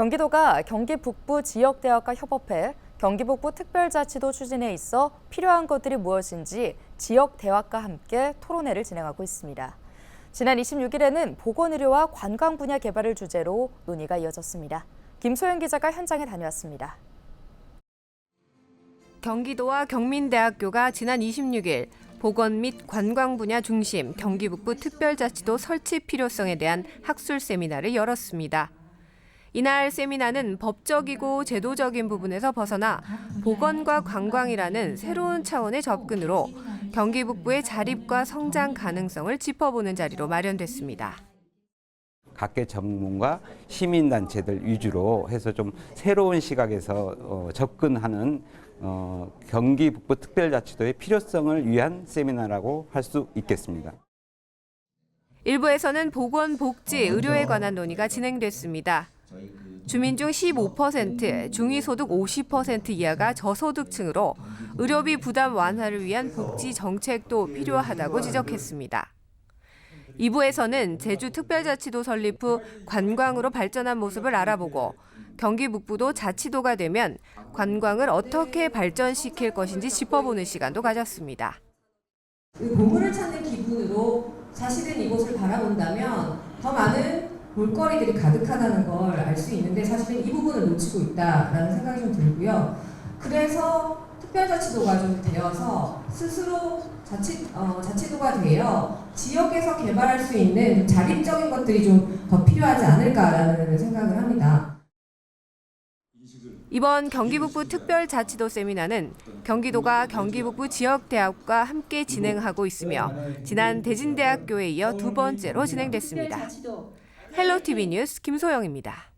경기도가 경기 북부 지역 대학과 협업해 경기 북부 특별자치도 추진에 있어 필요한 것들이 무엇인지 지역 대학과 함께 토론회를 진행하고 있습니다. 지난 26일에는 보건의료와 관광 분야 개발을 주제로 논의가 이어졌습니다. 김소연 기자가 현장에 다녀왔습니다. 경기도와 경민대학교가 지난 26일 보건 및 관광 분야 중심 경기북부 특별자치도 설치 필요성에 대한 학술 세미나를 열었습니다. 이날 세미나는 법적이고 제도적인 부분에서 벗어나 보건과 관광이라는 새로운 차원의 접근으로 경기 북부의 자립과 성장 가능성을 짚어보는 자리로 마련됐습니다. 각계 전문가 시민단체들 위주로 해서 좀 새로운 시각에서 어, 접근하는 어, 경기 북부 특별자치도의 필요성을 위한 세미나라고 할 수 있겠습니다. 일부에서는 보건, 복지, 의료에 관한 논의가 진행됐습니다. 주민 중 15%, 중위소득 50% 이하가 저소득층으로 의료비 부담 완화를 위한 복지 정책도 필요하다고 지적했습니다. 2부에서는 제주 특별자치도 설립 후 관광으로 발전한 모습을 알아보고 경기 북부도 자치도가 되면 관광을 어떻게 발전시킬 것인지 짚어보는 시간도 가졌습니다. 그 보물을 찾는 기분으로 사실은 이곳을 바라본다면 더 많은 볼거리들이 가득하다는 걸 알 수 있는데 사실은 이 부분을 놓치고 있다라는 생각이 좀 들고요. 그래서 특별자치도가 좀 되어서 스스로 자치, 어, 자치도가 되어 지역에서 개발할 수 있는 좀 자립적인 것들이 좀 더 필요하지 않을까라는 생각을 합니다. 이번 경기북부 특별자치도 세미나는 경기도가 경기북부 지역대학과 함께 진행하고 있으며 지난 대진대학교에 이어 두 번째로 진행됐습니다. 헬로티비 뉴스 김소영입니다.